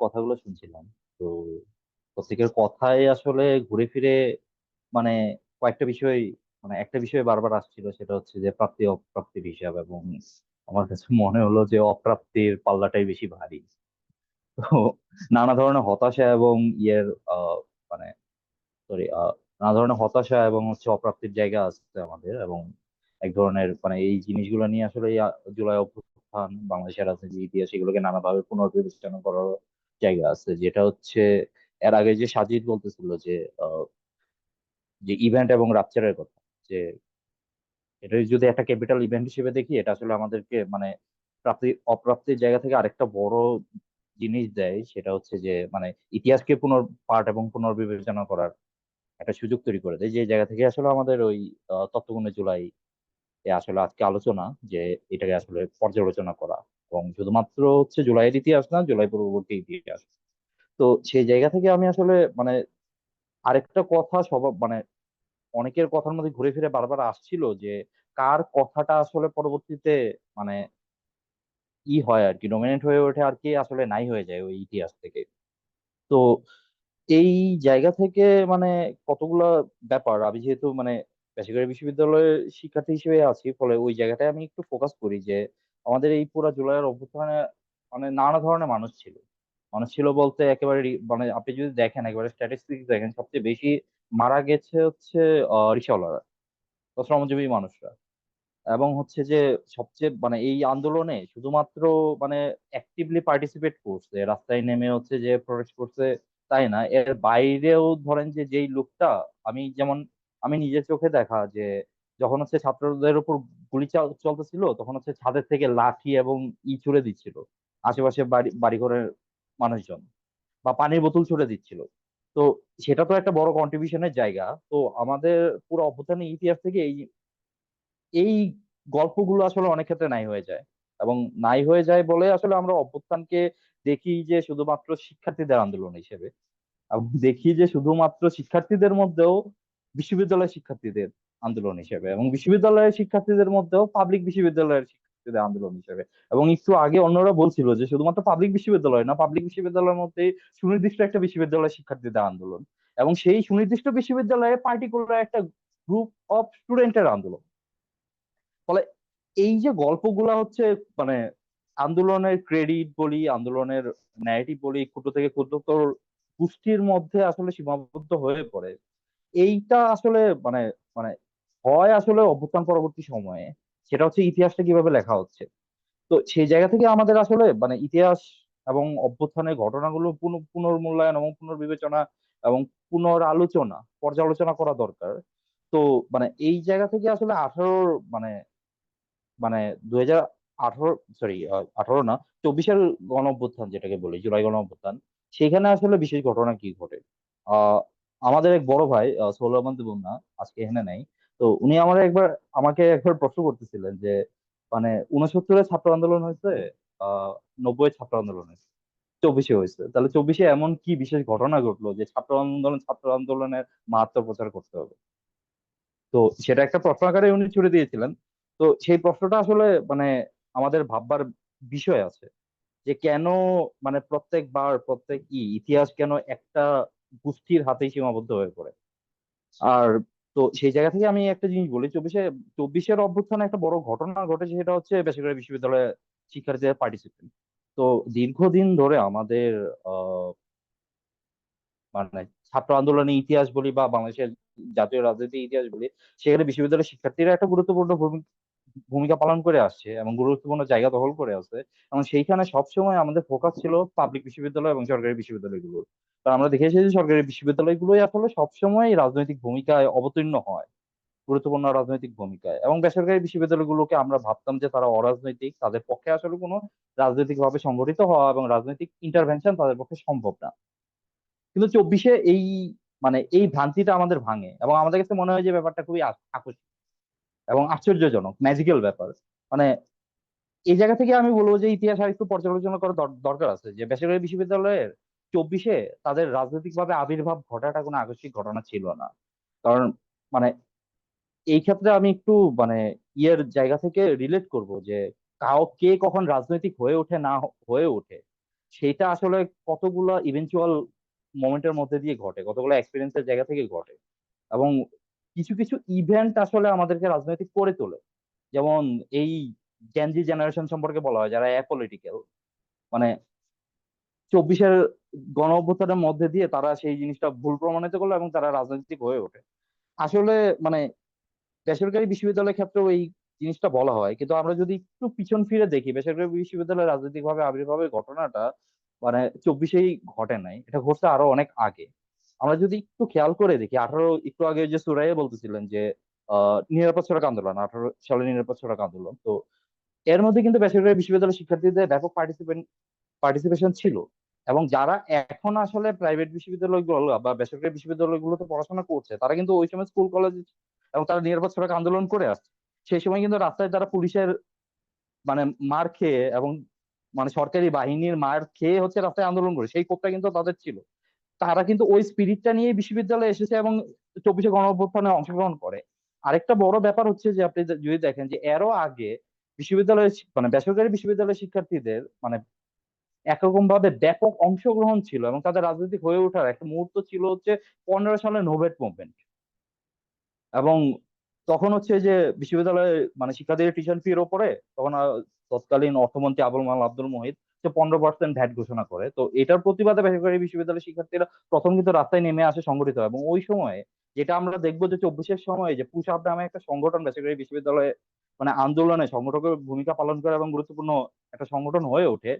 কথাগুলো শুনছিলাম। তো প্রত্যেকের কথায় আসলে ঘুরে ফিরে মানে কয়েকটা বিষয় মানে একটা বিষয় বারবার আসছিল, সেটা হচ্ছে যে প্রাপ্তি অপ্রাপ্তির হিসাব এবং আমার কাছে মনে হলো যে অপ্রাপ্তির পাল্লাটাই বেশি ভারী। তো নানা ধরনের হতাশা এবং ইয়ের মানে সরি নানা ধরনের হতাশা এবং হচ্ছে অপ্রাপ্তির জায়গা আছে আমাদের এবং এক ধরনের মানে এই জিনিসগুলো নিয়ে আসলে জুলাই অভ্যুত্থান বাংলাদেশের রাজনীতি, ইতিহাস, এগুলোকে নানাভাবে পুনর্বিবেচনা করার জায়গা আছে। যেটা হচ্ছে, এর আগে যে সাজিদ বলতেছিল যে যে ইভেন্ট এবং রাপচারের কথা, যে এটা যদি একটা ক্যাপিটাল ইভেন্ট হিসেবে দেখি, এটা আসলে আমাদেরকে মানে প্রাপ্তি, অপ্রাপ্তির জায়গা থেকে আরেকটা বড় জিনিস দেয়, সেটা হচ্ছে যে মানে ইতিহাসকে পুনর, পাঠ এবং পুনর্বিবেচনা করার একটা সুযোগ তৈরি করে দেয়। যে জায়গা থেকে আসলে আমাদের ওই তত্ত্বগুণে জুলাই আসলে আজকে আলোচনা যে এটাকে আসলে পর্যালোচনা করা এবং শুধুমাত্র হচ্ছে জুলাইয়ের ইতিহাস না, জুলাই পূর্ববর্তী ইতিহাস। তো সেই জায়গা থেকে আমি আসলে মানে আরেকটা কথা সব মানে অনেকের কথার মধ্যে ঘুরে ফিরে বারবার আসছিল যে কার কথাটা আসলে পরবর্তীতে মানে ই হয় আর কি ডমিনেন্ট হয়ে ওঠে আর কি আসলে নাই হয়ে যায় ওই ইতিহাস থেকে। তো এই জায়গা থেকে মানে কতগুলা ব্যাপার, আমি যেহেতু মানে বেসরকারি বিশ্ববিদ্যালয়ের শিক্ষার্থী হিসেবে আছি, ফলে ওই জায়গাটায় আমি একটু ফোকাস করি যে আমাদের এই পুরা জুলাইয়ের অভ্যুত্থানে মানে নানা ধরনের মানুষ ছিল। মানুষ ছিল বলতে একেবারে মানে আপনি যদি দেখেন একেবারে স্ট্যাটিস্টিক্স দেখেন, সবচেয়ে বেশি মারা গেছে হচ্ছে বা শ্রমজীবী মানুষরা। এবং হচ্ছে যে সবচেয়ে মানে এই আন্দোলনে শুধুমাত্র মানে অ্যাক্টিভলি পার্টিসিপেট করছে, রাস্তায় নেমে হচ্ছে যে প্রোটেস্ট করছে তাই না। এর বাইরেও ধরেন যে যেই লোকটা, আমি যেমন আমি নিজের চোখে দেখা যে যখন হচ্ছে ছাত্রদের উপর গুলি চাল- চলতেছিল, তখন হচ্ছে ছাদের থেকে লাঠি এবং ই ছুড়ে দিচ্ছিল, আশেপাশে বাড়ি, বাড়িঘরের মানুষজন বা পানির বোতল ছুড়ে দিচ্ছিল। তো সেটা তো একটা বড় কন্ট্রিবিউশনের জায়গা। তো আমাদের পুরো অভ্যুত্থানের ইতিহাস থেকে এই এই গল্পগুলো আসলে অনেক ক্ষেত্রে নাই হয়ে যায় এবং নাই হয়ে যায় বলে আসলে আমরা অভ্যুত্থানকে দেখি যে শুধুমাত্র শিক্ষার্থীদের আন্দোলন হিসেবে। দেখি যে শুধুমাত্র শিক্ষার্থীদের মধ্যেও বিশ্ববিদ্যালয়ের শিক্ষার্থীদের আন্দোলন হিসেবে এবং বিশ্ববিদ্যালয়ের শিক্ষার্থীদের মধ্যেও পাবলিক বিশ্ববিদ্যালয়ের শিক্ষার্থীদের আন্দোলন হিসেবে। এবং একটু আগে অন্যরা বলছিল যে শুধুমাত্র পাবলিক বিশ্ববিদ্যালয় না পাবলিক বিশ্ববিদ্যালয়ের মধ্যে সুনির্দিষ্ট একটা বিশ্ববিদ্যালয়ের শিক্ষার্থীদের আন্দোলন। এবং সেই সুনির্দিষ্ট বিশ্ববিদ্যালয়ে পার্টিকুলার একটা গ্রুপ অফ স্টুডেন্টের আন্দোলন। ফলে এই যে গল্পগুলা হচ্ছে মানে আন্দোলনের ক্রেডিট বলি, আন্দোলনের ন্যারেটিভ বলি ক্ষুদ্র থেকে ক্ষুদ্রতর গোষ্ঠীর মধ্যে আসলে সীমাবদ্ধ হয়ে পড়ে। এইটা আসলে মানে মানে হয় আসলে অভ্যুত্থান পরবর্তী সময়ে, সেটা হচ্ছে ইতিহাসটা কীভাবে লেখা হচ্ছে। তো সেই জায়গা থেকে আমাদের আসলে মানে ইতিহাস এবং অভ্যুত্থানের ঘটনাগুলো পুনঃ- পুনর্মূল্যায়ন এবং পুনর্বিবেচনা এবং পুনরালোচনা, পর্যালোচনা করা দরকার। তো মানে এই জায়গা থেকে আসলে আঠারোর মানে মানে দুই হাজার আঠারো সরি আঠারো না, চব্বিশের গণ অভ্যুত্থান যেটাকে বলি, জুলাই গণ অভ্যুত্থান সেখানে আসলে বিশেষ ঘটনা কি ঘটে? আহ আমাদের এক বড় ভাই সোলাইমান দেবুন্না আজকে এখানে নেই। তো উনি আমার একবার, আমাকে একবার প্রশ্ন করতেছিলেন যে মানে উনসত্তরের ছাত্র আন্দোলন হয়েছে, আহ নব্বই ছাত্র আন্দোলন হয়েছে, চব্বিশে হয়েছে। তাহলে চব্বিশে এমন কি বিশেষ ঘটনা ঘটলো যে ছাত্র আন্দোলন, ছাত্র আন্দোলনের মাহাত্ম্য প্রচার করতে হবে? তো সেটা একটা প্রশ্ন আকারে উনি ছুড়ে দিয়েছিলেন। তো সেই প্রশ্নটা আসলে মানে আমাদের ভাববার বিষয় আছে যে কেন মানে প্রত্যেকবার, প্রত্যেক ই, ইতিহাস কেন একটা গোষ্ঠীর হাতেই সীমাবদ্ধ হয়ে পড়ে। আর তো সেই জায়গা থেকে আমি একটা জিনিস বলি, চব্বিশে, চব্বিশের অভ্যুত্থানে একটা বড় ঘটনা ঘটেছে, সেটা হচ্ছে বেসরকারি বিশ্ববিদ্যালয়ে শিক্ষার্থীদের পার্টিসিপেন্ট তো দীর্ঘদিন ধরে আমাদের মানে ছাত্র আন্দোলনের ইতিহাস বলি বা বাংলাদেশের জাতীয় রাজনীতির ইতিহাস বলি, সেখানে বিশ্ববিদ্যালয়ের শিক্ষার্থীরা একটা গুরুত্বপূর্ণ ভূমি- ভূমিকা পালন করে আসছে এবং গুরুত্বপূর্ণ জায়গা দখল করে আছে এবং সেইখানে সবসময় আমাদের ফোকাস ছিল পাবলিক বিশ্ববিদ্যালয় এবং সরকারি বিশ্ববিদ্যালয়গুলো কারণ আমরা দেখে এসেছি সরকারি বিশ্ববিদ্যালয়গুলোই আসলে সবসময় রাজনৈতিক ভূমিকায় অবতীর্ণ হয়, গুরুত্বপূর্ণ রাজনৈতিক ভূমিকায়। এবং বেসরকারি বিশ্ববিদ্যালয়গুলোকে আমরা ভাবতাম যে তারা অরাজনৈতিক, তাদের পক্ষে আসলে কোনো রাজনৈতিক ভাবে সংগঠিত হওয়া এবং রাজনৈতিক ইন্টারভেনশন তাদের পক্ষে সম্ভব না। কিন্তু চব্বিশে এই মানে এই ভ্রান্তিটা আমাদের ভাঙে এবং আমাদের কাছে মনে হয় যে ব্যাপারটা খুবই আকস্মিক। এবং আশ্চর্যজনক ম্যাজিক্যাল ব্যাপার। মানে এই জায়গা থেকে আমি বলব যে, ইতিহাস আর একটু পর্যালোচনা করার দরকার আছে যে, বেসরকারি বিশ্ববিদ্যালয়ের চব্বিশে তাদের রাজনৈতিকভাবে আবির্ভাব ঘটাটা কোনো আকস্মিক ঘটনা ছিল না। কারণ মানে এই ক্ষেত্রে আমি একটু মানে ইয়ের জায়গা থেকে রিলেট করব যে, কাও, কে কখন রাজনৈতিক হয়ে ওঠে না হয়ে ওঠে, সেটা আসলে কতগুলা ইভেনচুয়াল মোমেন্টের মধ্যে দিয়ে ঘটে, কতগুলো এক্সপিরিয়েন্সের জায়গা থেকে ঘটে। এবং কিছু কিছু ইভেন্ট আসলে আমাদেরকে রাজনৈতিক করে তোলে। যেমন এই জেনজি জেনারেশন সম্পর্কে বলা হয়, যারা অ্যাপলিটিক্যাল মানে চব্বিশের গণ অভ্যুত্থানের মধ্যে দিয়ে তারা সেই জিনিসটা ভুল প্রমাণিত করল এবং তারা রাজনৈতিক হয়ে ওঠে। আসলে মানে বেসরকারি বিশ্ববিদ্যালয়ের ক্ষেত্রেও এই জিনিসটা বলা হয়। কিন্তু আমরা যদি একটু পিছন ফিরে দেখি, বেসরকারি বিশ্ববিদ্যালয়ের রাজনৈতিকভাবে, আবির্ভাবের ঘটনাটা মানে চব্বিশেই ঘটে নাই, এটা ঘটছে আরও অনেক আগে। আমরা যদি একটু খেয়াল করে দেখি, আঠারো, একটু আগে যে সুরাইয়ে বলতেছিলেন যে নিরাপদ সড়ক আন্দোলন, আঠারো সালে নিরাপদ সড়ক আন্দোলন, তো এর মধ্যে কিন্তু বেসরকারি বিশ্ববিদ্যালয়ের শিক্ষার্থীদের ব্যাপক পার্টিসিপেশন ছিল এবং যারা এখন আসলে প্রাইভেট বিশ্ববিদ্যালয়গুলো বা বেসরকারি বিশ্ববিদ্যালয়গুলোতে পড়াশোনা করছে, তারা কিন্তু ওই সময় স্কুল কলেজ এবং তারা নিরাপদ সড়ক আন্দোলন করে আসছে। সেই সময় কিন্তু রাস্তায় তারা পুলিশের মানে মার খেয়ে এবং মানে সরকারি বাহিনীর মার খেয়ে হচ্ছে রাস্তায় আন্দোলন করে, সেই ক্ষোভটা কিন্তু তাদের ছিল। তারা কিন্তু ওই স্পিরিটটা নিয়ে বিশ্ববিদ্যালয়ে এসেছে এবং চব্বিশে গণ অভ্যুত্থানে অংশগ্রহণ করে। আরেকটা বড় ব্যাপার হচ্ছে যে আপনি যদি দেখেন যে এরও আগে বিশ্ববিদ্যালয়ের মানে বেসরকারি বিশ্ববিদ্যালয়ের শিক্ষার্থীদের মানে একরকম ভাবে ব্যাপক অংশগ্রহণ ছিল এবং তাদের রাজনৈতিক হয়ে ওঠার একটা মুহূর্ত ছিল হচ্ছে পনেরো সালে নোভেট মুভমেন্ট। এবং তখন হচ্ছে যে বিশ্ববিদ্যালয়ে মানে শিক্ষার্থীদের টিউশন ফির ওপরে, তখন তৎকালীন অর্থমন্ত্রী আবুল মাল আব্দুল মোহিত সে পনেরো পার্সেন্ট ভ্যাট ঘোষণা করে। তো এটার প্রতিবাদে বেসরকারি বিশ্ববিদ্যালয়ের শিক্ষার্থীরা প্রথম কিন্তু রাস্তায় নেমে আসে সংগঠিত এবং ওই সময়ে যেটা আমরা দেখব যে চব্বিশের সময় যে পুশ আপ নামে একটা সংগঠন বেসরকারি বিশ্ববিদ্যালয়ে মানে আন্দোলনে সংগঠকের ভূমিকা পালন করে এবং গুরুত্বপূর্ণ একটা সংগঠন হয়ে ওঠে,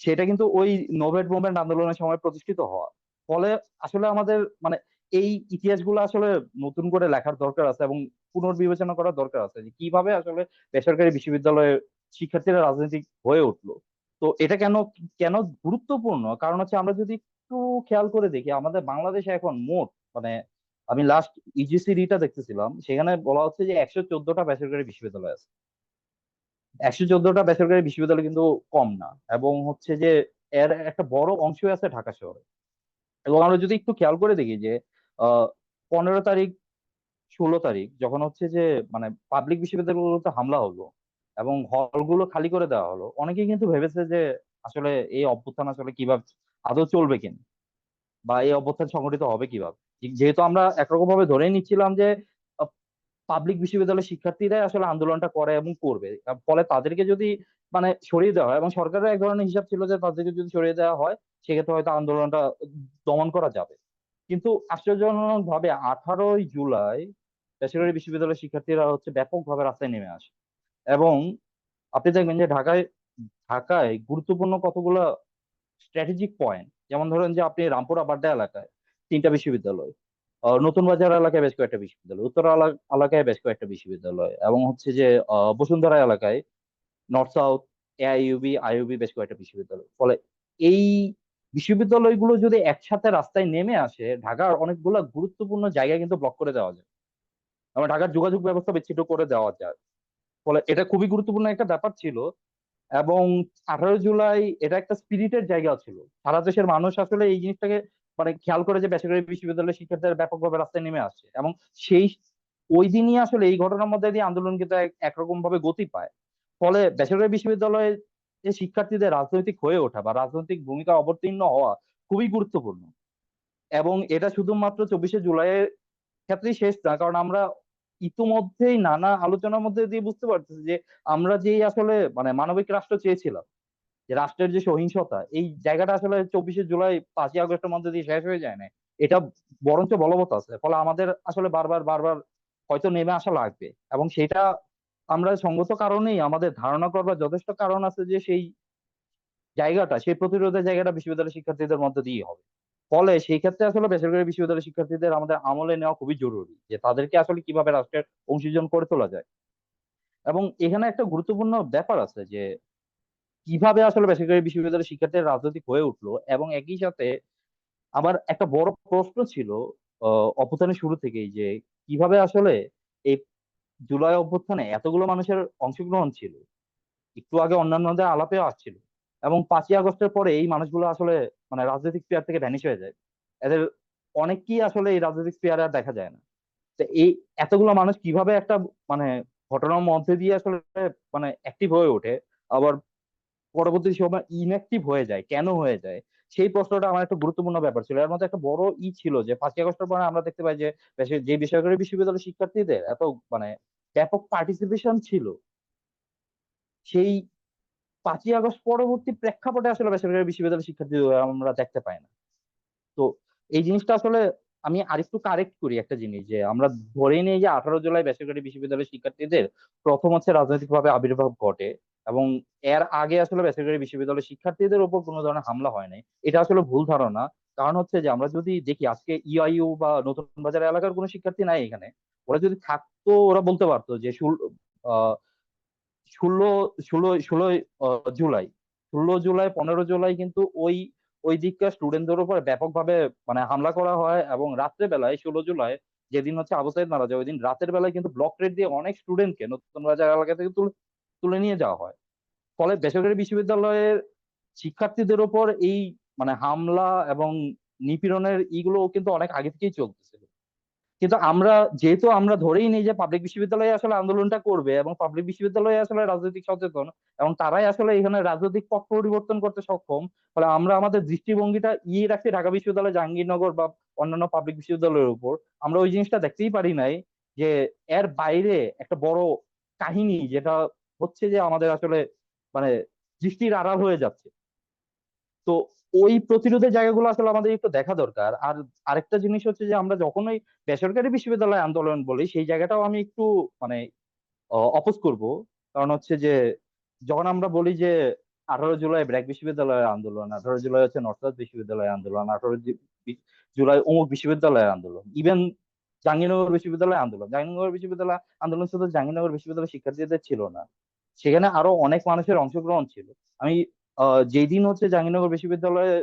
সেটা কিন্তু ওই নোভেট মুভমেন্ট আন্দোলনের সময় প্রতিষ্ঠিত হওয়া। ফলে আসলে আমাদের মানে এই ইতিহাসগুলো আসলে নতুন করে লেখার দরকার আছে এবং পুনর্বিবেচনা করার দরকার আছে যে কীভাবে আসলে বেসরকারি বিশ্ববিদ্যালয়ে শিক্ষার্থীরা রাজনৈতিক হয়ে উঠল। তো এটা কেন কেন গুরুত্বপূর্ণ? কারণ হচ্ছে আমরা যদি একটু খেয়াল করে দেখি, আমাদের বাংলাদেশে এখন মোট মানে আমি লাস্ট ইজিসি রিটা দেখতেছিলাম, সেখানে বলা হচ্ছে যে একশো চোদ্দটা বেসরকারি বিশ্ববিদ্যালয় আছে। একশো চোদ্দটা বেসরকারি বিশ্ববিদ্যালয় কিন্তু কম না, এবং হচ্ছে যে এর একটা বড় অংশ আছে ঢাকা শহরে। এবং আমরা যদি একটু খেয়াল করে দেখি যে পনেরো তারিখ, ষোলো তারিখ, যখন হচ্ছে যে মানে পাবলিক বিশ্ববিদ্যালয়গুলোতে হামলা হলো এবং হলগুলো খালি করে দেওয়া হলো। অনেকেই কিন্তু ভেবেছে যে আসলে এই অভ্যুত্থান আসলে কীভাবে, আদৌ চলবে কিনা? বা এই অভ্যুত্থান সংগঠিত হবে কীভাবে? যেহেতু আমরা একরকম ভাবে ধরেই নিচ্ছিলাম যে পাবলিক বিশ্ববিদ্যালয়ের শিক্ষার্থীরাই আসলে আন্দোলনটা করে এবং করবে। ফলে তাদেরকে যদি মানে সরিয়ে দেওয়া হয় এবং সরকারের এক ধরনের হিসাব ছিল যে তাদেরকে যদি সরিয়ে দেওয়া হয়, সেক্ষেত্রে হয়তো আন্দোলনটা দমন করা যাবে। কিন্তু আশ্চর্যজনক ভাবে আঠারোই জুলাই বেসরকারি বিশ্ববিদ্যালয়ের শিক্ষার্থীরা হচ্ছে ব্যাপকভাবে রাস্তায় নেমে আসে। এবং আপনি দেখবেন যে ঢাকায় ঢাকায় গুরুত্বপূর্ণ কতগুলো স্ট্র্যাটেজিক পয়েন্ট যেমন ধরেন যে আপনি রামপুরা বাড্ডা এলাকায় তিনটা বিশ্ববিদ্যালয় নতুন বাজার এলাকায় বেশ কয়েকটা বিশ্ববিদ্যালয়, উত্তর এলাকায় বেশ কয়েকটা বিশ্ববিদ্যালয়, এবং হচ্ছে যে বসুন্ধরা এলাকায় নর্থ সাউথ এআইইউবি আইইউবি বেশ কয়েকটা বিশ্ববিদ্যালয়। ফলে এই বিশ্ববিদ্যালয়গুলো যদি একসাথে রাস্তায় নেমে আসে, ঢাকার অনেকগুলো গুরুত্বপূর্ণ জায়গা কিন্তু ব্লক করে দেওয়া যায়। এবং ঢাকার যোগাযোগ ব্যবস্থা বিচ্ছিন্ন করে দেওয়া যায়। ফলে এটা খুবই গুরুত্বপূর্ণ একটা ব্যাপার ছিল এবং আঠারো জুলাই এটা একটা স্পিরিটের জায়গা ছিল। সারা দেশের মানুষ আসলে এই জিনিসটাকে মানে খেয়াল করে যে বেসরকারি বিশ্ববিদ্যালয়ের শিক্ষার্থীরা ব্যাপকভাবে রাস্তায় নেমে আসছে এবং সেই ওই দিনই আসলে এই ঘটনার মধ্যে দিয়ে আন্দোলন কিন্তু এক- একরকম ভাবে গতি পায়। ফলে বেসরকারি বিশ্ববিদ্যালয়ে যে শিক্ষার্থীদের রাজনৈতিক হয়ে ওঠা বা রাজনৈতিক ভূমিকা অবতীর্ণ হওয়া খুবই গুরুত্বপূর্ণ। এবং এটা শুধুমাত্র চব্বিশে জুলাইয়ের ক্ষেত্রেই শেষ না, কারণ আমরা ইতিমধ্যেই নানা আলোচনার মধ্যে দিয়ে বুঝতে পারতেছি যে আমরা যেই আসলে মানে মানবিক রাষ্ট্র চেয়েছিলাম, যে রাষ্ট্রের যে সহিংসতা, এই জায়গাটা আসলে চব্বিশে জুলাই পাঁচই আগস্টের মধ্যে দিয়ে শেষ হয়ে যায় না এটা বরঞ্চ বলবৎ আছে, ফলে আমাদের আসলে বারবার বারবার হয়তো নেমে আসা লাগবে। এবং সেটা আমরা সঙ্গত কারণেই, আমাদের ধারণা করবার যথেষ্ট কারণ আছে যে সেই জায়গাটা, সেই প্রতিরোধের জায়গাটা বিশ্ববিদ্যালয়ের শিক্ষার্থীদের মধ্যে দিয়ে হবে। ফলে সেই ক্ষেত্রে আসলে বেসরকারি বিশ্ববিদ্যালয়ের শিক্ষার্থীদের আমাদের আমলে নেওয়া খুবই জরুরি যে তাদেরকে আসলে কীভাবে রাষ্ট্রের অংশীজন করে তোলা যায়। এবং এখানে একটা গুরুত্বপূর্ণ ব্যাপার আছে যে কীভাবে আসলে বেসরকারি বিশ্ববিদ্যালয়ের শিক্ষার্থীরা রাজনৈতিক হয়ে উঠল এবং একই সাথে আমার একটা বড় প্রশ্ন ছিল অভ্যুত্থানের শুরু থেকেই যে কীভাবে আসলে এই জুলাই অভ্যুত্থানে এতগুলো মানুষের অংশগ্রহণ ছিল, একটু আগে অন্যান্যদের আলাপেও আসছিল। এবং পাঁচই আগস্টের পরে এই মানুষগুলো আসলে মানে রাজনৈতিক স্পেয়ার থেকে ভ্যানিশ হয়ে যায়। এদের অনেককেই আসলে এই রাজনৈতিক স্পেয়ারে আর দেখা যায় না। তো এই এতগুলো মানুষ কীভাবে একটা মানে ঘটনার মধ্যে দিয়ে আসলে মানে অ্যাক্টিভ হয়ে ওঠে, আবার পরবর্তী সময় ইনঅ্যাক্টিভ হয়ে যায়, কেন হয়ে যায়? সেই প্রশ্নটা আমার একটা গুরুত্বপূর্ণ ব্যাপার ছিল। এর মধ্যে একটা বড় ই ছিল যে পাঁচই আগস্টের পরে আমরা দেখতে পাই যে যে বেসরকারি বিশ্ববিদ্যালয়ের শিক্ষার্থীদের এত মানে ব্যাপক পার্টিসিপেশন ছিল। সেই পাঁচই আগস্ট পরবর্তী প্রেক্ষাপটে আসলে বেসরকারি বিশ্ববিদ্যালয়ের শিক্ষার্থীদের আমরা দেখতে পাই না। তো এই জিনিসটা আসলে আমি আরেকটু কারেক্ট করি একটা জিনিস যে আমরা ধরে নিই যে আঠারো জুলাই বেসরকারি বিশ্ববিদ্যালয়ের শিক্ষার্থীদের প্রথম হচ্ছে রাজনৈতিকভাবে আবির্ভাব ঘটে এবং এর আগে আসলে বেসরকারি বিশ্ববিদ্যালয়ের শিক্ষার্থীদের উপর কোনো ধরনের হামলা হয় নাই। এটা আসলে ভুল ধারণা। কারণ হচ্ছে যে আমরা যদি দেখি আজকে ইআইইউ বা নতুন বাজার এলাকার কোনো শিক্ষার্থী নাই এখানে, ওরা যদি থাকতো ওরা বলতে পারতো যে ষোলো ষোলো ষোলোই জুলাই। ষোলো জুলাই, পনেরো জুলাই কিন্তু ওই ওই দিককার স্টুডেন্টদের উপর ব্যাপকভাবে মানে হামলা করা হয় এবং রাত্রে বেলায় ষোলো জুলাই যেদিন হচ্ছে আবু সাইদ মারা যায়, ওই দিন রাতের বেলায় কিন্তু ব্লক রেড দিয়ে অনেক স্টুডেন্টকে নতুন বাজার এলাকা থেকে তুলে তুলে নিয়ে যাওয়া হয়। ফলে বেসরকারি বিশ্ববিদ্যালয়ের শিক্ষার্থীদের উপর এই মানে হামলা এবং নিপীড়নের ইগুলো কিন্তু অনেক আগে থেকেই চলতেছিল। কিন্তু আমরা, যেহেতু আমরা ধরেই নিই যে পাবলিক বিশ্ববিদ্যালয়ে আসলে আন্দোলনটা করবে এবং পাবলিক বিশ্ববিদ্যালয়ে আসলে রাজনৈতিক সচেতন, এবং তারাই আসলে এখানে রাজনৈতিক পথ পরিবর্তন করতে সক্ষম, ফলে আমরা আমাদের দৃষ্টিভঙ্গিটা ইয়ে রাখছি ঢাকা বিশ্ববিদ্যালয়, জাহাঙ্গীরনগর বা অন্যান্য পাবলিক বিশ্ববিদ্যালয়ের উপর। আমরা ওই জিনিসটা দেখতেই পারি নাই যে এর বাইরে একটা বড় কাহিনী যেটা হচ্ছে যে আমাদের আসলে মানে দৃষ্টির আড়াল হয়ে যাচ্ছে। তো ওই প্রতিরোধের জায়গাগুলো আসলে আমাদের একটু দেখা দরকার। আর আরেকটা জিনিস হচ্ছে যে, আমরা যখন ওই বেসরকারি বিশ্ববিদ্যালয় আন্দোলন বলি, সেই জায়গাটাও আমি একটু মানে অপোজ করব। কারণ হচ্ছে যে, যখন আমরা বলি যে, আঠারো জুলাই ব্র্যাক বিশ্ববিদ্যালয়ের আন্দোলন, আঠারো জুলাই হচ্ছে নর্থ সাউথ বিশ্ববিদ্যালয় আন্দোলন, আঠারো জুলাই অমুক বিশ্ববিদ্যালয়ের আন্দোলন, ইভেন জাহাঙ্গীরনগর বিশ্ববিদ্যালয় আন্দোলন। জাহাঙ্গীরনগর বিশ্ববিদ্যালয় আন্দোলন শুধু জাহাঙ্গীরনগর বিশ্ববিদ্যালয়ের শিক্ষার্থীদের ছিল না, সেখানে আরও অনেক মানুষের অংশগ্রহণ ছিল। আমি যেই দিন হচ্ছে জাহাঙ্গীরনগর বিশ্ববিদ্যালয়ে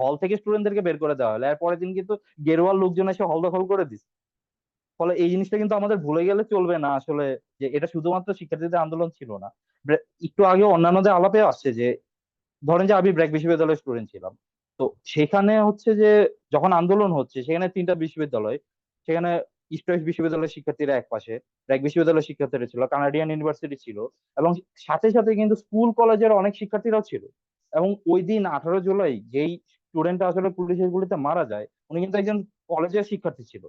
হল থেকে স্টুডেন্টদেরকে বের করে দেওয়া হলো পরের দিন কিন্তু গেরুয়াল লোকজন এসে হল দখল করে দিচ্ছে ফলে এই জিনিসটা কিন্তু আমাদের ভুলে গেলে চলবে না আসলে, যে এটা শুধুমাত্র শিক্ষার্থীদের আন্দোলন ছিল না। একটু আগে অন্যান্যদের আলাপে আসছে যে, ধরেন যে আমি ব্র্যাক বিশ্ববিদ্যালয়ের স্টুডেন্ট ছিলাম, তো সেখানে হচ্ছে যে যখন আন্দোলন হচ্ছে, সেখানে তিনটা বিশ্ববিদ্যালয়, সেখানে ইস্ট ওয়েস্ট বিশ্ববিদ্যালয়ের শিক্ষার্থীরা এক পাশে ব্র্যাক বিশ্ববিদ্যালয়ের শিক্ষার্থীরা ছিল কানাডিয়ান ইউনিভার্সিটি ছিল, এবং সাথে সাথে কিন্তু স্কুল কলেজের অনেক শিক্ষার্থীরাও ছিল। এবং ওই দিন আঠারো জুলাই যেই স্টুডেন্টটা আসলে পুলিশের গুলিতে মারা যায়, উনি কিন্তু একজন কলেজের শিক্ষার্থী ছিল।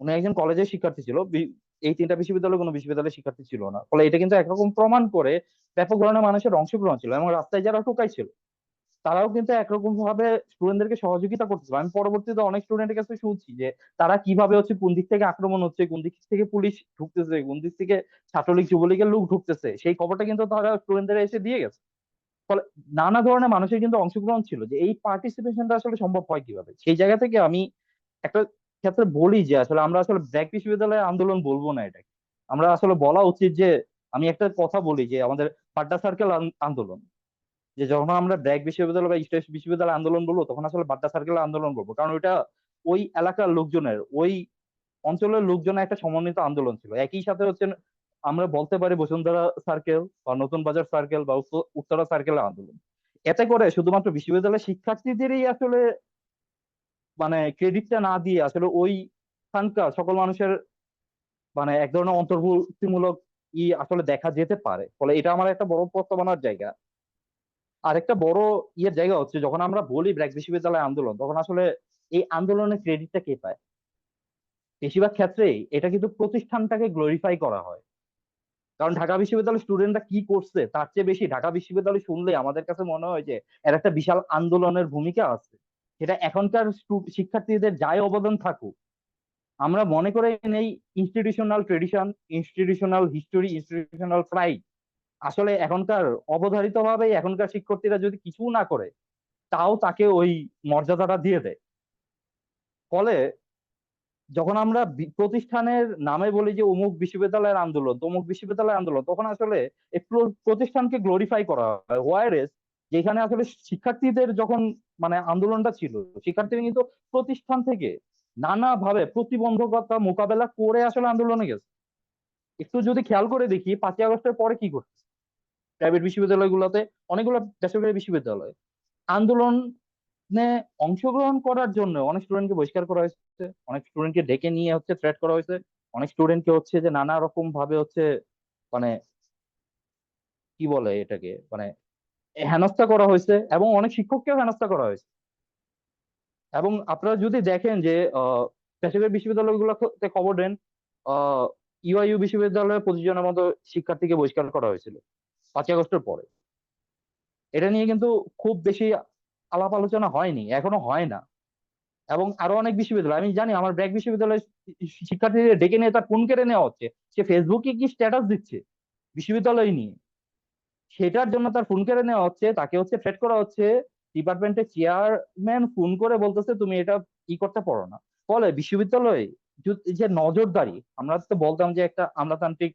উনি একজন কলেজের শিক্ষার্থী ছিল এই তিনটা বিশ্ববিদ্যালয় কোনো বিশ্ববিদ্যালয়ের শিক্ষার্থী ছিল না। ফলে এটা কিন্তু একরকম প্রমাণ করে ব্যাপক ধরনের মানুষের অংশগ্রহণ ছিল এবং রাস্তায় যারা টোকাই ছিল। তারাও কিন্তু একরকম ভাবে স্টুডেন্টদেরকে সহযোগিতা করতেছিল আমি পরবর্তীতে অনেক স্টুডেন্টের কাছে শুনছি যে, তারা কীভাবে হচ্ছে কোন দিক থেকে আক্রমণ হচ্ছে, কোন দিক থেকে পুলিশ ঢুকতেছে, কোন দিক থেকে ছাত্রলীগ, যুবলীগের লোক ঢুকতেছে, সেই খবরটা কিন্তু তারা স্টুডেন্টদের এসে দিয়ে গেছে। ফলে নানা ধরনের মানুষের কিন্তু অংশগ্রহণ ছিল যে, এই পার্টিসিপেশনটা আসলে সম্ভব হয় কীভাবে? সেই জায়গা থেকে আমি একটা ক্ষেত্রে বলি যে, আসলে আমরা আসলে ব্র্যাক বিশ্ববিদ্যালয়ের আন্দোলন বলব না এটাকে। আমরা আসলে বলা উচিত যে, আমি একটা কথা বলি যে, আমাদের পাড্ডা সার্কেল আন্দোলন। যে যখন আমরা ব্র্যাক বিশ্ববিদ্যালয় বা ইস্ট বিশ্ববিদ্যালয় আন্দোলন বলব, তখন আসলে বাড্ডা সার্কেল আন্দোলন বলব। কারণ ওইটা ওই এলাকার লোকজনের, ওই অঞ্চলের লোকজনের একটা সমন্বিত আন্দোলন ছিল। একই সাথে হচ্ছে আমরা বলতে পারি বসুন্ধরা সার্কেল বা নতুন বাজার সার্কেল বা উত্তরা সার্কেল আন্দোলন। এতে করে শুধুমাত্র বিশ্ববিদ্যালয়ের শিক্ষার্থীদেরই আসলে মানে ক্রেডিটটা না দিয়ে আসলে ওই খানকার সকল মানুষের মানে এক ধরনের অন্তর্ভুক্তিমূলক ই আসলে দেখা যেতে পারে। ফলে এটা আমার একটা বড় প্রস্তাবনার জায়গা। আরেকটা বড় ইয়ের জায়গা হচ্ছে, যখন আমরা বলি ব্র্যাক বিশ্ববিদ্যালয় আন্দোলন, তখন আসলে এই আন্দোলনের ক্রেডিটটা কে পায়? বেশিরভাগ ক্ষেত্রেই এটা কিন্তু প্রতিষ্ঠানটাকে গ্লোরিফাই করা হয়। কারণ ঢাকা বিশ্ববিদ্যালয়ের স্টুডেন্টরা কি করছে, তার চেয়ে বেশি ঢাকা বিশ্ববিদ্যালয় শুনলে আমাদের কাছে মনে হয় যে এর একটা বিশাল আন্দোলনের ভূমিকা আছে। সেটা এখনকার শিক্ষার্থীদের যাই অবদান থাকুক। আমরা মনে করে নেই institutional tradition institutional history institutional pride আসলে এখনকার অবধারিত ভাবে এখনকার শিক্ষার্থীরা যদি কিছু না করে, তাও তাকে ওই মর্যাদাটা দিয়ে দেয়। ফলে যখন আমরা প্রতিষ্ঠানের নামে বলি যে অমুক বিশ্ববিদ্যালয়ের আন্দোলন, তমুক বিশ্ববিদ্যালয়ের আন্দোলন, তখন আসলে প্রতিষ্ঠানকে গ্লোরিফাই করা হয়। ওয়ারেস যেখানে আসলে শিক্ষার্থীদের যখন মানে আন্দোলনটা ছিল শিক্ষার্থীরা কিন্তু প্রতিষ্ঠান থেকে নানাভাবে প্রতিবন্ধকতা মোকাবেলা করে আসলে আন্দোলনে গেছে। একটু যদি খেয়াল করে দেখি, পাঁচই আগস্টের পরে কি করছে প্রাইভেট বিশ্ববিদ্যালয়গুলোতে অনেকগুলো বেসরকারি বিশ্ববিদ্যালয়। আন্দোলনে অংশগ্রহণ করার জন্য অনেক স্টুডেন্টকে বহিষ্কার করা হয়েছে, অনেক স্টুডেন্টকে ডেকে নিয়ে হচ্ছে থ্রেট করা হয়েছে, অনেক স্টুডেন্টকে হচ্ছে যে নানা রকম ভাবে হচ্ছে মানে কি বলে এটাকে? মানে হেনস্থা করা হয়েছে এবং অনেক শিক্ষককেও হেনস্থা করা হয়েছে। এবং আপনারা যদি দেখেন যে বেসরকারি বিশ্ববিদ্যালয়গুলোতে খবর দেন ইউআইইউ বিশ্ববিদ্যালয়ে পঁচিশ জনের মতো শিক্ষার্থীকে বহিষ্কার করা হয়েছিল। পাঁচই আগস্টের পরে। এটা নিয়ে কিন্তু খুব বেশি আলাপ আলোচনা হয়নি, এখনও হয় না। এবং আরও অনেক বিশ্ববিদ্যালয়, আমি জানি আমার ব্র্যাক বিশ্ববিদ্যালয়ের শিক্ষার্থীদের ডেকে নিয়ে, তার ফোন কেড়ে নেওয়া হচ্ছে। সে ফেসবুকে কি স্ট্যাটাস দিচ্ছে বিশ্ববিদ্যালয় নিয়ে? সেটার জন্য তার ফোন কেড়ে নেওয়া হচ্ছে, তাকে হচ্ছে থ্রেট করা হচ্ছে। ডিপার্টমেন্টের চেয়ারম্যান ফোন করে বলতেছে, তুমি এটা ই করতে পারো না। ফলে বিশ্ববিদ্যালয়ে যে নজরদারি, আমরা তো বলতাম যে একটা আমলাতান্ত্রিক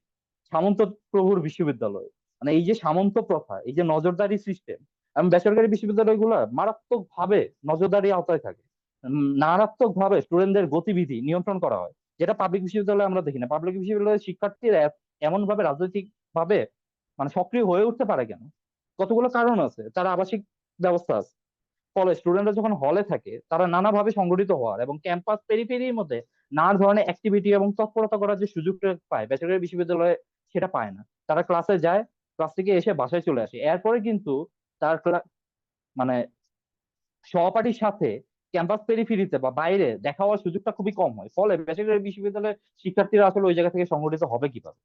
সামন্ত প্রভুর বিশ্ববিদ্যালয়। মানে এই যে সামন্ত প্রথা, এই যে নজরদারি সিস্টেম এবং বেসরকারি বিশ্ববিদ্যালয়গুলো মারাত্মক ভাবে নজরদারি আওতায় থাকে। মারাত্মক ভাবে স্টুডেন্টদের গতিবিধি নিয়ন্ত্রণ করা হয়, যেটা পাবলিক বিশ্ববিদ্যালয়ে আমরা দেখি না। পাবলিক বিশ্ববিদ্যালয়ের শিক্ষার্থীরা এমন ভাবে রাজনৈতিক ভাবে মানে সক্রিয় হয়ে উঠতে পারে কেন? কতগুলো কারণ আছে, তার আবাসিক ব্যবস্থা আছে। ফলে স্টুডেন্টরা যখন হলে থাকে, তারা নানাভাবে সংগঠিত হওয়ার এবং ক্যাম্পাস পেরিফেরির মধ্যে নানা ধরনের অ্যাক্টিভিটি এবং তৎপরতা করার যে সুযোগটা পায়, বেসরকারি বিশ্ববিদ্যালয়ে সেটা পায় না। তারা ক্লাসে যায় ক্লাস থেকে এসে বাসায় চলে আসে। এরপরে কিন্তু তার মানে সহপাঠীর সাথে ক্যাম্পাস পেরিফেরিতে বা বাইরে দেখা হওয়ার সুযোগটা খুবই কম হয়। ফলে বেসরকারি বিশ্ববিদ্যালয়ের শিক্ষার্থীরা আসলে ওই জায়গা থেকে সংগঠিত হবে কীভাবে?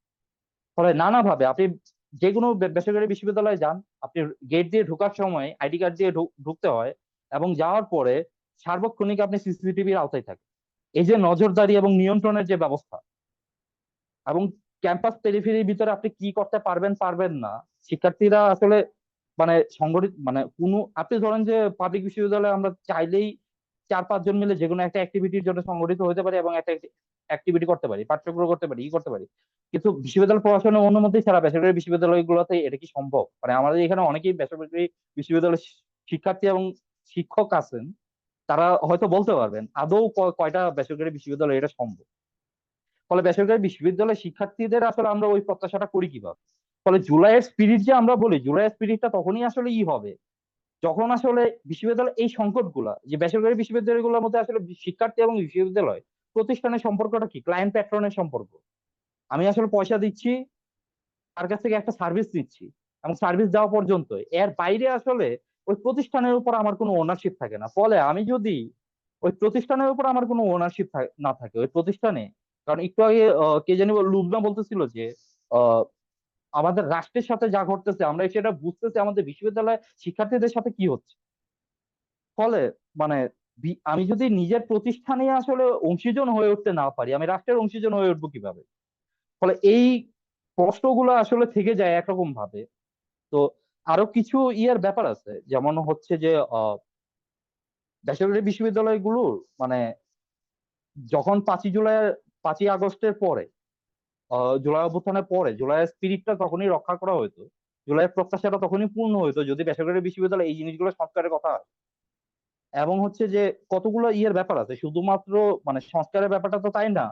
ফলে নানাভাবে আপনি যে কোনো বেসরকারি বিশ্ববিদ্যালয়ে যান, আপনি গেট দিয়ে ঢোকার সময় আইডি কার্ড দিয়ে ঢুক- ঢুকতে হয় এবং যাওয়ার পরে সার্বক্ষণিক আপনি সিসিটিভির আওতায় থাকেন। এই যে নজরদারি এবং নিয়ন্ত্রণের যে ব্যবস্থা এবং ক্যাম্পাস পেরিফেরির ভিতরে আপনি কি করতে পারবেন পারবেন না। শিক্ষার্থীরা আসলে মানে সংগঠিত মানে কোনো, আপনি ধরেন যে পাবলিক বিশ্ববিদ্যালয়ে আমরা চাইলেই চার পাঁচজন মিলে যে কোনো একটা অ্যাক্টিভিটির জন্য সংগঠিত হতে পারি এবং একটা অ্যাক্টিভিটি করতে পারি, পাঠ্যক্রম করতে পারি, ই করতে পারি। কিন্তু বিশ্ববিদ্যালয় প্রশাসনের অনুমতি ছাড়া বেসরকারি বিশ্ববিদ্যালয়গুলোতে এটা কি সম্ভব? মানে আমাদের এখানে অনেকেই বেসরকারি বিশ্ববিদ্যালয়ের শিক্ষার্থী এবং শিক্ষক আছেন, তারা হয়তো বলতে পারবেন, আদৌ কয়টা বেসরকারি বিশ্ববিদ্যালয় এটা সম্ভব? ফলে বেসরকারি বিশ্ববিদ্যালয়ের শিক্ষার্থীদের আসলে আমরা ওই প্রত্যাশাটা করি কীভাবে? ফলে জুলাইয়ের স্পিরিট যে আমরা বলি জুলাইয়ের স্পিরিটটা তখনই আসলে ই হবে, যখন আসলে বিশ্ববিদ্যালয়, এই সংকটগুলা, যে বেসরকারি বিশ্ববিদ্যালয়গুলোর মধ্যে আসলে শিক্ষার্থী এবং বিশ্ববিদ্যালয় প্রতিষ্ঠানের সম্পর্কটা কি? ক্লায়েন্ট প্যাট্রনের সম্পর্ক। আমি আসলে পয়সা দিচ্ছি, তার কাছ থেকে একটা সার্ভিস নিচ্ছি এবং সার্ভিস দেওয়া পর্যন্ত এর বাইরে আসলে ওই প্রতিষ্ঠানের উপর আমার কোনো ওনারশিপ থাকে না। ফলে আমি যদি ওই প্রতিষ্ঠানের উপর আমার কোনো ওনারশিপ না থাকে, ওই প্রতিষ্ঠানে কারণ একটু আগে কে জানি লুবনা বলতেছিল যে আমাদের রাষ্ট্রের সাথে যা ঘটতেছে, আমরা সেটা বুঝতেছি আমাদের বিশ্ববিদ্যালয় শিক্ষার্থীদের সাথে কি হচ্ছে। ফলে মানে আমি যদি নিজের প্রতিষ্ঠানে আসলে অংশীজন হয়ে উঠতে না পারি, আমি রাষ্ট্রের অংশীজন হয়ে উঠবো কীভাবে? ফলে এই প্রশ্নগুলো আসলে থেকে যায় একরকম ভাবে। তো আরও কিছু ইয়ার ব্যাপার আছে, যেমন হচ্ছে যে বেসরকারি বিশ্ববিদ্যালয়গুলোর মানে যখন পাঁচই জুলাই পাঁচই আগস্টের পরে জুলাই অভ্যুত্থানের পরে, জুলাইয়ের স্পিরিটটা তখনই রক্ষা করা হতো, জুলাইয়ের প্রত্যাশাটা তখনই পূর্ণ হতো যদি বেসরকারি বিশ্ববিদ্যালয় এই জিনিসগুলো সংস্কারের কথা আসে। এবং হচ্ছে যে কতগুলো ইয়ের ব্যাপার আছে, শুধুমাত্র মানে সংস্কারের ব্যাপারটা তো তাই না,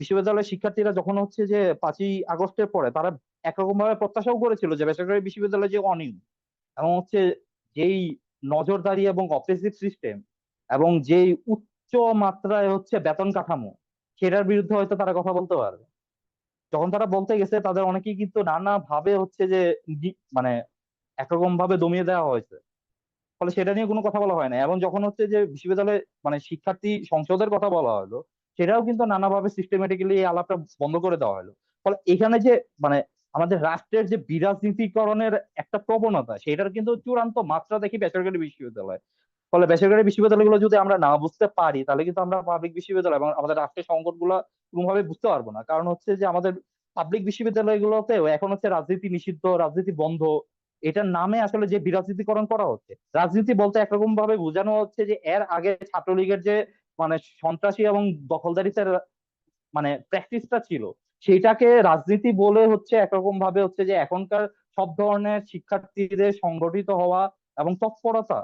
বিশ্ববিদ্যালয়ের শিক্ষার্থীরা যখন হচ্ছে যে পাঁচই আগস্টের পরে তারা একরকম ভাবে প্রত্যাশাও করেছিল যে বেসরকারি বিশ্ববিদ্যালয় যে অনিয়ম, এবং হচ্ছে যেই নজরদারি এবং অপ্রেসিভ সিস্টেম এবং যেই উচ্চ মাত্রায় হচ্ছে বেতন কাঠামো সেটার বিরুদ্ধে হয়তো তারা কথা বলতে পারবে। যখন তারা বলতে গেছে, তাদের অনেকেই কিন্তু নানা ভাবে হচ্ছে যে মানে একরকম ভাবে দমিয়ে দেওয়া হয়েছে। ফলে সেটা নিয়ে কোনো কথা বলা হয় না। এবং যখন হচ্ছে যে বিশ্ববিদ্যালয়ে মানে শিক্ষার্থী সংসদের কথা বলা হলো, সেটাও কিন্তু নানাভাবে সিস্টেমেটিক্যালি এই আলাপটা বন্ধ করে দেওয়া হলো। ফলে এখানে যে মানে আমাদের রাষ্ট্রের যে বিরাজনীতিকরণের একটা প্রবণতা, সেটার কিন্তু চূড়ান্ত মাত্রা দেখি বেসরকারি বিশ্ববিদ্যালয়। ফলে বেসরকারি বিশ্ববিদ্যালয়গুলো যদি আমরা না বুঝতে পারি, তাহলে কিন্তু আমরা পাবলিক বিশ্ববিদ্যালয় এবং আমাদের রাষ্ট্রের সংকটগুলো কোনোভাবে বুঝতে পারব না। কারণ হচ্ছে যে আমাদের পাবলিক বিশ্ববিদ্যালয়গুলোতেও এখন হচ্ছে রাজনীতি নিষিদ্ধ, রাজনীতি বন্ধ, এটার নামে আসলে যে বিরাজনীতিকরণ করা হচ্ছে, রাজনীতি বলতে একরকম ভাবে বোঝানো হচ্ছে যে এর আগে ছাত্রলীগের যে মানে সন্ত্রাসী এবং দখলদারিত্বের মানে প্র্যাকটিসটা ছিল, সেইটাকে রাজনীতি বলে হচ্ছে একরকম ভাবে হচ্ছে যে এখনকার সব ধরনের শিক্ষার্থীদের সংগঠিত হওয়া এবং তৎপরতা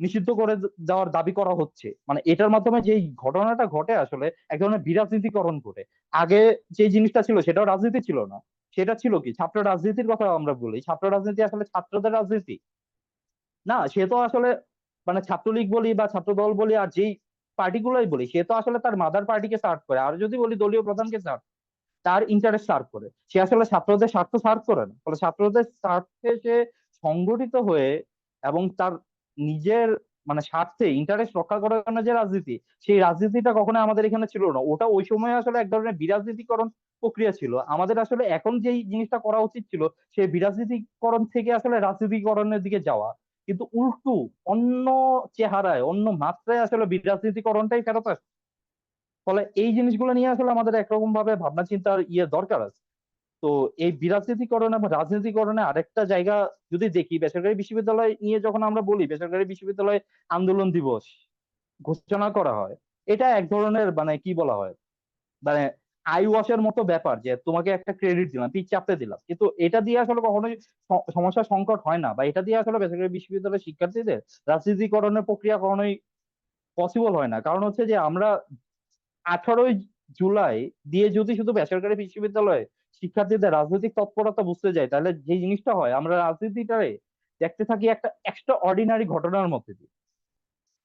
নিষিদ্ধ করে দেওয়ার দাবি করা হচ্ছে। মানে এটার মাধ্যমে যে ঘটনাটা ঘটে আসলে, এক ধরনের বিরাজনীতিকরণ ঘটে। আগে যে জিনিসটা ছিল সেটাও রাজনীতি ছিল না। সেটা ছিল কি? ছাত্র রাজনীতির কথা আমরা বলি। ছাত্র রাজনীতি আসলে ছাত্রদের রাজনীতি। না, সে তো আসলে মানে ছাত্রলীগ বলি বা ছাত্র দল বলি আর যেই পার্টিগুলোই বলি, সে তো আসলে তার মাদার পার্টিকে সার্ভ করে। আর যদি বলি দলীয় প্রধানকে সার্ভ তার ইন্টারেস্ট সার্ভ করে। সে আসলে ছাত্রদের স্বার্থ সার্ভ করে না। ফলে ছাত্রদের স্বার্থে সে সংগঠিত হয়ে এবং তার নিজের মানে স্বার্থে ইন্টারেস্ট রক্ষা করার জন্য যে রাজনীতি, সেই রাজনীতিটা কখনো আমাদের এখানে ছিল না। ওটা ওই সময় আসলে এক ধরনের বিরাজনীতিকরণ প্রক্রিয়া ছিল। আমাদের আসলে এখন যেই জিনিসটা করা উচিত ছিল, সেই বিরাজনীতিকরণ থেকে আসলে রাজনীতিকরণের দিকে যাওয়া। কিন্তু উল্টু অন্য চেহারায়, অন্য মাত্রায় আসলে বিরাজনীতিকরণটাই ফেরত আসে। ফলে এই জিনিসগুলো নিয়ে আসলে আমাদের একরকম ভাবে ভাবনা চিন্তার ইয়ে দরকার আছে। তো এই বিরাজনীতিকরণ এবং রাজনীতিকরণে আরেকটা জায়গা যদি দেখি, বেসরকারি বিশ্ববিদ্যালয় নিয়ে যখন আমরা বলি, বেসরকারি বিশ্ববিদ্যালয় আন্দোলন দিবস ঘোষণা করা হয়, এটা এক ধরনের মানে কি বলা হয়? মানে আই ওয়াশের মতো ব্যাপার যে তোমাকে একটা ক্রেডিট দিলাম পিচ চাপতে দিলাম। কিন্তু এটা দিয়ে আসলে কখনোই সমস্যা সংকট হয় না বা এটা দিয়ে আসলে বেসরকারি বিশ্ববিদ্যালয়ের শিক্ষার্থীদের রাজনীতিকরণের প্রক্রিয়া কখনোই পসিবল হয় না। কারণ হচ্ছে যে আমরা আঠারোই জুলাই দিয়ে যদি শুধু বেসরকারি বিশ্ববিদ্যালয়ে শিক্ষার্থীদের রাজনৈতিক তৎপরতা বুঝতে যাই তাহলে যে জিনিসটা হয়, আমরা রাজনীতিটারে দেখতে থাকি একটা এক্সট্রা অর্ডিনারি ঘটনার মধ্যে দিয়ে।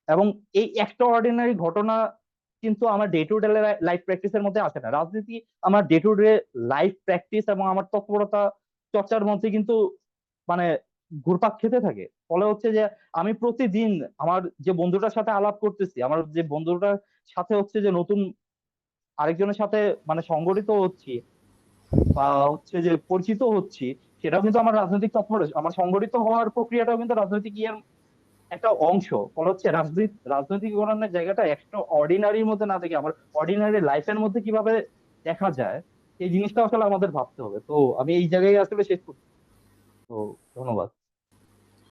এবং এই এক্সট্রা অর্ডিনারি ঘটনা কিন্তু আমার ডে টু ডে লাইফ প্র্যাকটিসের মধ্যে আসে না। রাজনীতি আমার day to day life practice এবং আমার তৎপরতা চর্চার মধ্যে কিন্তু মানে ঘুরপাক খেতে থাকে। ফলে হচ্ছে যে আমি প্রতিদিন আমার যে বন্ধুটার সাথে আলাপ করতেছি, আমার যে বন্ধুটার সাথে হচ্ছে যে নতুন আরেকজনের সাথে মানে সংগঠিত হচ্ছি হচ্ছে যে পরিচিত হচ্ছি, সেটাও কিন্তু আমার রাজনৈতিক তৎপরতা আমার সংগঠিত হওয়ার প্রক্রিয়াটাও কিন্তু রাজনৈতিক ইয়ের একটা অংশ। ফলে হচ্ছে রাজনীতি রাজনৈতিকরণের জায়গাটা একটা অর্ডিনারির মধ্যে না দেখে আমার অর্ডিনারি লাইফের মধ্যে কীভাবে দেখা যায়, এই জিনিসটা আসলে আমাদের ভাবতে হবে। তো আমি এই জায়গায় আসলে শেষ করছি তো ধন্যবাদ।